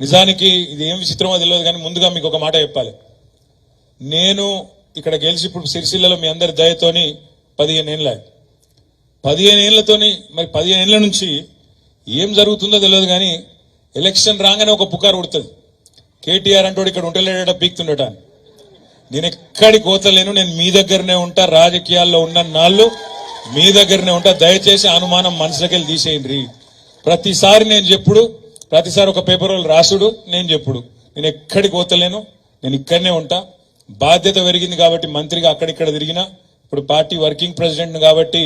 నిజానికి ఇది ఏం విచిత్రమో తెలియదు కానీ ముందుగా మీకు ఒక మాట చెప్పాలి. నేను ఇక్కడ గెలిచి ఇప్పుడు సిరిసిల్లలో మీ అందరి దయతోని పదిహేను ఏళ్ళ పదిహేను ఏళ్ళతోని మరి పదిహేను ఏళ్ళ నుంచి ఏం జరుగుతుందో తెలియదు కానీ ఎలక్షన్ రాగానే ఒక పుకారు ఉడుతుంది కేటీఆర్ అంటూ ఇక్కడ ఉండలేడట పీక్తుండట నేను ఎక్కడికి కోతలేను నేను మీ దగ్గరనే ఉంటా రాజకీయాల్లో ఉన్న నాళ్ళు మీ దగ్గరనే ఉంటా. దయచేసి అనుమానం మనసులోకి వెళ్ళి తీసేయండి. ప్రతిసారి నేను చెప్పుడు ప్రతిసారి ఒక పేపర్ వాళ్ళు రాసుడు నేను చెప్పుడు. నేను ఎక్కడికి పోతలేను నేను ఇక్కడనే ఉంటా. బాధ్యత పెరిగింది కాబట్టి మంత్రిగా అక్కడిక్కడ తిరిగినా ఇప్పుడు పార్టీ వర్కింగ్ ప్రెసిడెంట్ కాబట్టి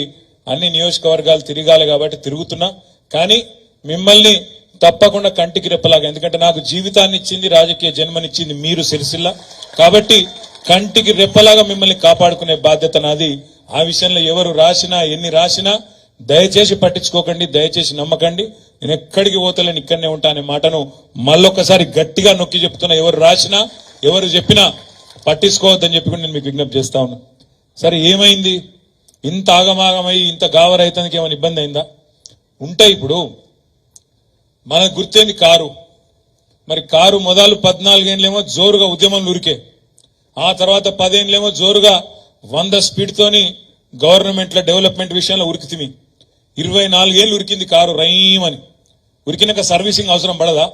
అన్ని నియోజకవర్గాలు తిరగాలి కాబట్టి తిరుగుతున్నా. కానీ మిమ్మల్ని తప్పకుండా కంటికి రెప్పలాగా ఎందుకంటే నాకు జీవితాన్ని ఇచ్చింది రాజకీయ జన్మనిచ్చింది మీరు సిరిసిల్ల. కాబట్టి కంటికి రెప్పలాగా మిమ్మల్ని కాపాడుకునే బాధ్యత నాది. ఆ విషయంలో ఎవరు రాసినా ఎన్ని రాసినా దయచేసి పట్టించుకోకండి దయచేసి నమ్మకండి. నేను ఎక్కడికి పోతలేను ఇక్కడనే ఉంటా అనే మాటను మళ్ళొక్కసారి గట్టిగా నొక్కి చెప్తున్నా. ఎవరు రాసినా ఎవరు చెప్పినా పట్టించుకోవద్దని చెప్పి నేను మీకు విజ్ఞప్తి చేస్తా ఉన్నా. సరే ఏమైంది? ఇంత ఆగమాగమై ఇంత గావరైతానికి ఏమైనా ఇబ్బంది అయిందా? ఉంటాయి ఇప్పుడు. మనకు గుర్తేంది కారు. మరి కారు మొదలు పద్నాలుగేళ్ళేమో జోరుగా ఉద్యమం ఉరికే ఆ తర్వాత పదేళ్ళేమో జోరుగా వంద స్పీడ్తోని గవర్నమెంట్ల డెవలప్మెంట్ విషయంలో ఉరికితిమి. ఇరవై నాలుగేళ్ళు ఉరికింది కారు రైమని. ఉరికినాక సర్వీసింగ్ అవసరం పడదా?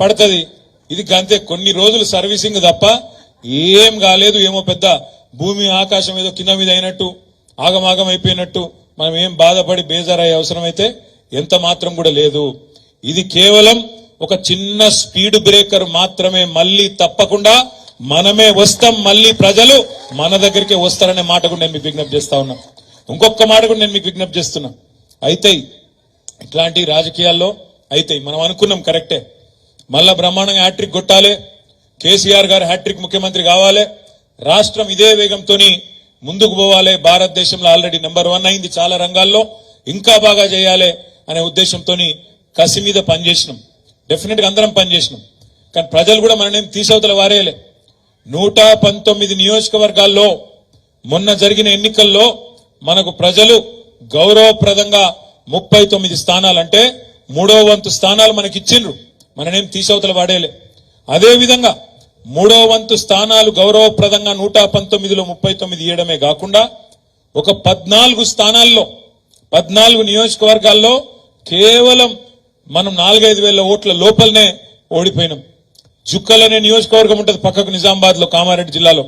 పడుతుంది. ఇది గంతే. కొన్ని రోజులు సర్వీసింగ్ తప్ప ఏం కాలేదు ఏమో పెద్ద భూమి ఆకాశం ఏదో కింద మీద అయినట్టు ఆగమాగం అయిపోయినట్టు మనం ఏం బాధపడి బేజారయ్యే అవసరం అయితే ఎంత మాత్రం కూడా లేదు. ఇది కేవలం ఒక చిన్న స్పీడ్ బ్రేకర్ మాత్రమే. మళ్ళీ తప్పకుండా మనమే వస్తాం. మళ్ళీ ప్రజలు మన దగ్గరికే వస్తారనే మాట కూడా నేను మీకు విజ్ఞప్తి చేస్తా ఉన్నా. ఇంకొక మాట కూడా నేను మీకు విజ్ఞప్తి చేస్తున్నా. అయితే ఇట్లాంటి రాజకీయాల్లో అయితే మనం అనుకున్నాం కరెక్టే. మళ్ళా బ్రహ్మాండంగా హ్యాట్రిక్ కొట్టాలి కేసీఆర్ గారు హ్యాట్రిక్ ముఖ్యమంత్రి కావాలి రాష్ట్రం ఇదే వేగంతో ముందుకు పోవాలి భారతదేశంలో ఆల్రెడీ నెంబర్ వన్ అయింది చాలా రంగాల్లో ఇంకా బాగా చేయాలి అనే ఉద్దేశంతో కసి మీద పనిచేసినాం. డెఫినెట్గా అందరం పనిచేసినాం. కానీ ప్రజలు కూడా మననేం తీసవతల వారేలే. నూట పంతొమ్మిది నియోజకవర్గాల్లో మొన్న జరిగిన ఎన్నికల్లో మనకు ప్రజలు గౌరవప్రదంగా ముప్పై తొమ్మిది స్థానాలంటే మూడవ మూడో వంతు స్థానాలు మనకి ఇచ్చిండ్రు మననేం తీసవతల వాడేలే. అదేవిధంగా మూడవ మూడో వంతు స్థానాలు గౌరవప్రదంగా నూట పంతొమ్మిదిలో ముప్పై తొమ్మిది ఇవ్వడమే కాకుండా ఒక పద్నాలుగు స్థానాల్లో పద్నాలుగు నియోజకవర్గాల్లో కేవలం మనం నాలుగైదు వేల ఓట్ల లోపలనే ఓడిపోయినాం. జుక్కలనే నియోజకవర్గం ఉంటుంది పక్కకు నిజామాబాద్లో కామారెడ్డి జిల్లాలో.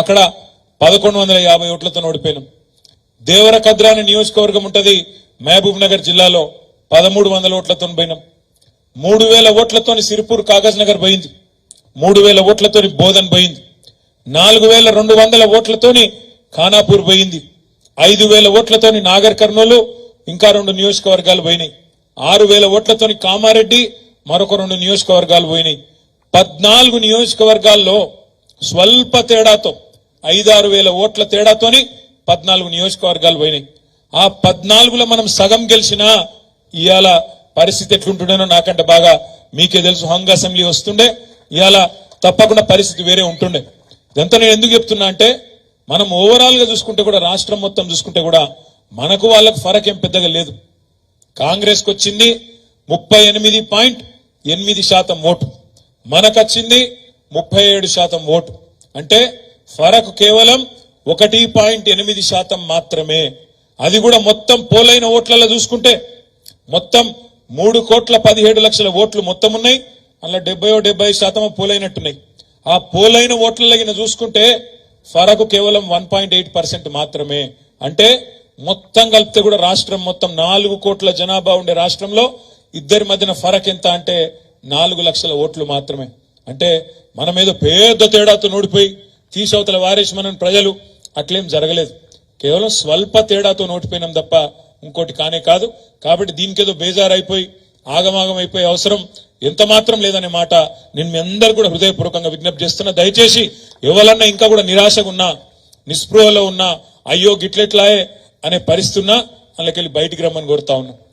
అక్కడ పదకొండు వందల యాభై ఓట్లతో ఓడిపోయినాం. దేవరకద్ర అనే నియోజకవర్గం ఉంటుంది మహబూబ్ నగర్ జిల్లాలో పదమూడు వందల ఓట్లతో పోయినాం. మూడు వేల ఓట్లతోని సిరిపూర్ కాగజ్ నగర్ పోయింది. మూడు వేల ఓట్లతోని బోధన్ పోయింది. నాలుగు వేల రెండు వందల ఓట్లతోని ఖానాపూర్ పోయింది. ఐదు వేల ఓట్లతోని నాగర్ కర్నూలు ఇంకా రెండు నియోజకవర్గాలు పోయినాయి. ఆరు వేల ఓట్లతోని కామారెడ్డి మరొక రెండు నియోజకవర్గాలు పోయినాయి. పద్నాలుగు నియోజకవర్గాల్లో స్వల్ప తేడాతో ఐదారు వేల ఓట్ల తేడాతోని పద్నాలుగు నియోజకవర్గాలు పోయినాయి. ఆ పద్నాలుగులో మనం సగం గెలిచినా ఇవాళ పరిస్థితి ఎట్లుంటుండేనో నాకంటే బాగా మీకే తెలుసు హంగ్ అసెంబ్లీ వస్తుండే ఇవాళ తప్పకుండా పరిస్థితి వేరే ఉంటుండే. ఇదంతా నేను ఎందుకు చెప్తున్నా అంటే మనం ఓవరాల్గా చూసుకుంటే కూడా రాష్ట్రం మొత్తం చూసుకుంటే కూడా మనకు వాళ్ళకు ఫరక్ ఏం పెద్దగా లేదు. కాంగ్రెస్కు వచ్చింది ముప్పై ఎనిమిది పాయింట్ ఎనిమిది శాతం ఓటు. మనకొచ్చింది ముప్పై ఏడు శాతం ఓటు. అంటే ఫరక్ కేవలం ఒకటి పాయింట్ ఎనిమిది శాతం మాత్రమే. అది కూడా మొత్తం పోలైన ఓట్లలో చూసుకుంటే మొత్తం మూడు కోట్ల పదిహేడు లక్షల ఓట్లు మొత్తం ఉన్నాయి. అందులో డెబ్బయో డెబ్బై శాతం పోలైనట్టున్నాయి. ఆ పోలైన ఓట్లలో చూసుకుంటే ఫరకు కేవలం వన్ పాయింట్ ఎయిట్ పర్సెంట్ మాత్రమే. అంటే మొత్తం కలిపితే కూడా రాష్ట్రం మొత్తం నాలుగు కోట్ల జనాభా ఉండే రాష్ట్రంలో ఇద్దరి మధ్యన ఫరక్ ఎంత అంటే నాలుగు లక్షల ఓట్లు మాత్రమే. అంటే మనం ఏదో పెద్ద తేడాతో నూడిపోయి తీసవతల వారేసి మనం ప్రజలు అట్లేం జరగలేదు. కేవలం స్వల్ప తేడాతో నోటిపోయినాం తప్ప ఇంకోటి కానే కాదు. కాబట్టి దీనికేదో బేజారైపోయి ఆగమాగం అయిపోయే అవసరం ఎంత మాత్రం లేదనే మాట నేను మీ అందరు కూడా హృదయపూర్వకంగా విజ్ఞప్తి చేస్తున్నా. దయచేసి ఎవరన్నా ఇంకా కూడా నిరాశగా ఉన్నా నిస్పృహలో ఉన్నా అయ్యో గిట్లెట్లాయే అనే పరిస్థితున్నా అందులోకి వెళ్ళి బయటికి రమ్మని కోరుతా ఉన్నా.